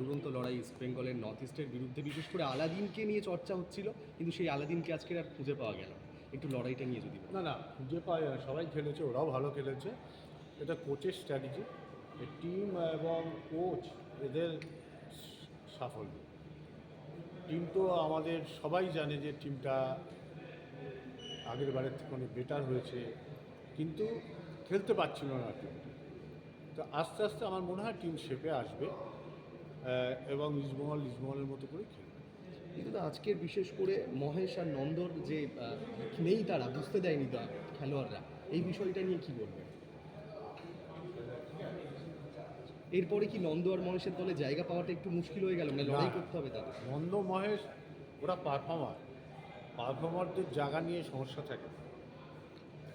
দুরন্ত লড়াই ইস্ট বেঙ্গলের নর্থ ইস্টের বিরুদ্ধে, বিশেষ করে আলাদিনকে নিয়ে চর্চা হচ্ছিল, কিন্তু সেই আলাদিনকে আজকে আর খুঁজে পাওয়া গেল একটু লড়াইটা নিয়ে যদি না না, খুঁজে পাওয়া, সবাই খেলেছে, ওরাও ভালো খেলেছে। এটা কোচের স্ট্র্যাটেজি টিম এবং কোচ এদের সাফল্য। টিম তো আমাদের সবাই জানে যে টিমটা আগের বারের থেকে অনেক বেটার হয়েছে, কিন্তু খেলতে পারছিল না টিমটা তো আস্তে আস্তে আমার মনে হয় টিম শেপে আসবে। এবং ইস্টবেঙ্গল ইস্টবেঙ্গলের মতো করে খেলবে কিন্তু আজকের বিশেষ করে মহেশ আর নন্দর যে নেই তারা বুঝতে দেয়নি তা খেলোয়াড়রা। এই বিষয়টা নিয়ে কি বলবেন? এরপরে কি নন্দ আর মহেশের দলে জায়গা পাওয়াটা একটু মুশকিল হয়ে গেল? মানে লড়াই করতে হবে তাদের। নন্দ মহেশ ওরা পারফর্মার পারফর্মারদের জায়গা নিয়ে সমস্যা থাকে।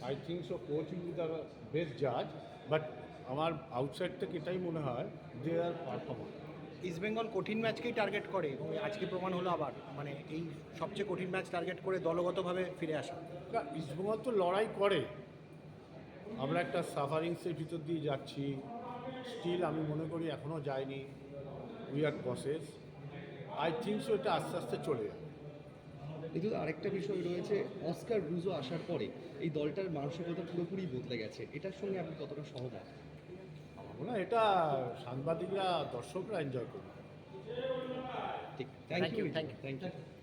I think so coach is the best জাজ বাট আমার আউটসাইড থেকে এটাই মনে হয় যে আর পারফর্মার ইস্টবেঙ্গল কঠিন ম্যাচকেই টার্গেট করে এবং আজকে প্রমাণ হলো আবার মানে এই সবচেয়ে কঠিন ম্যাচ টার্গেট করে দলগতভাবে ফিরে আসা। ইস্টবেঙ্গল তো লড়াই করে। আমরা একটা সাফারিংসের ভিতর দিয়ে যাচ্ছি। স্টিল আমি মনে করি এখনও যায়নি। We are process I think so এটা আস্তে আস্তে চলে যাবে। কিন্তু আরেকটা বিষয় রয়েছে অস্কার ব্রুজো আসার পরে এই দলটার মানসিকতা পুরোপুরি বদলে গেছে। এটার সঙ্গে আপনি কতটা সহমত? না এটা সাংবাদিকরা দর্শকরা এনজয় করবে ঠিক thank you thank you thank you. Thank you